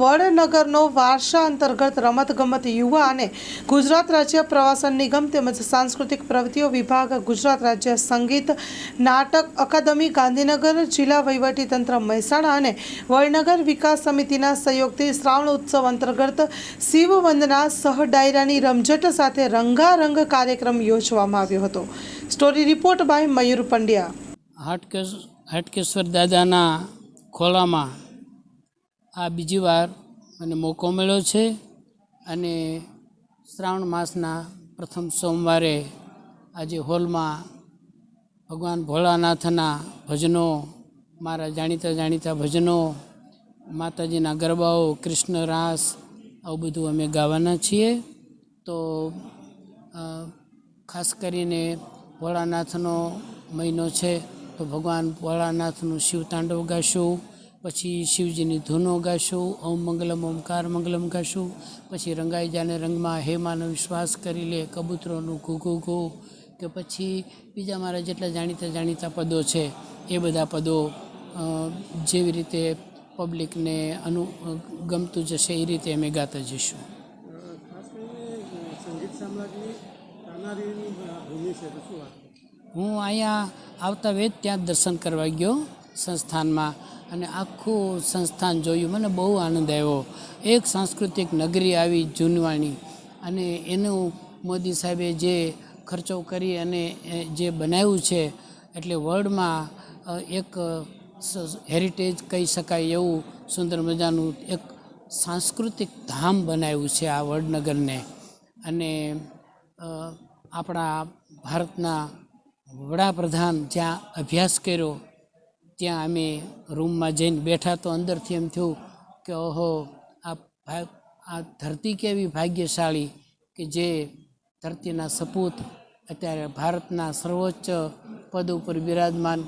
વડનગરનો વારસા અંતર્ગત રમતગમત યુવા અને ગુજરાત રાજ્ય પ્રવાસન નિગમ તેમજ સાંસ્કૃતિક પ્રવૃત્તિઓ વિભાગ ગુજરાત રાજ્ય સંગીત નાટક અકાદમી, ગાંધીનગર જિલ્લા વહીવટીતંત્ર મહેસાણા અને વડનગર વિકાસ સમિતિના સહયોગથી શ્રાવણ ઉત્સવ અંતર્ગત શિવ વંદના સહ ડાયરાની રમઝટ સાથે રંગારંગ કાર્યક્રમ યોજવામાં આવ્યો હતો. Story report by Mayur Pandya. Hatkesh Hatkeshwar દાદાના ખોળામાં આ બીજી વાર મને મોકો મળ્યો છે અને શ્રાવણ માસના પ્રથમ સોમવારે આજે હોલમાં ભગવાન ભોળાનાથના ભજનો, મારા જાણીતા જાણીતા ભજનો, માતાજીના ગરબાઓ, કૃષ્ણ રાસ, આવું બધું અમે ગાવાના છીએ. તો ખાસ કરીને ભોળાનાથનો મહિનો છે, તો ભગવાન ભોળાનાથનું શિવ તાંડવ ગાશું. પછી શિવજીની ધૂનો ગાશું ઓમ મંગલમ, ઓમકાર મંગલમ ગાશું પછી રંગાઈ જાને રંગમાં હે માનો વિશ્વાસ કરી લે, કબૂતરોનું ઘૂ ઘૂ કે પછી બીજા મારા જેટલા જાણીતા જાણીતા પદો છે, એ બધા પદો જેવી રીતે પબ્લિકને અનુ ગમતું જશે એ રીતે અમે ગાતા જઈશું. હું અહીંયા આવતા વેદ ત્યાં દર્શન કરવા ગયો સંસ્થાનમાં. અને આખું સંસ્થાન જોયું. મને બહુ આનંદ આવ્યો. એક સાંસ્કૃતિક નગરી આવી જૂનવાણી. અને એનું મોદી સાહેબે જે ખર્ચો કરી અને જે બનાવ્યું છે, એટલે વર્લ્ડમાં એક હેરિટેજ કહી શકાય એવું સુંદર મજાનું એક સાંસ્કૃતિક ધામ બનાવ્યું છે આ વડનગરને. અને આપણા ભારતના વડાપ્રધાન જ્યાં અભ્યાસ કર્યો ત્યાં અમે રૂમમાં જઈને બેઠા તો અંદરથી એમ થયું કે ઓહો, આ ભા- આ ધરતી કેવી ભાગ્યશાળી કે જે ધરતીના સપૂત અત્યારે ભારતના સર્વોચ્ચ પદ ઉપર બિરાજમાન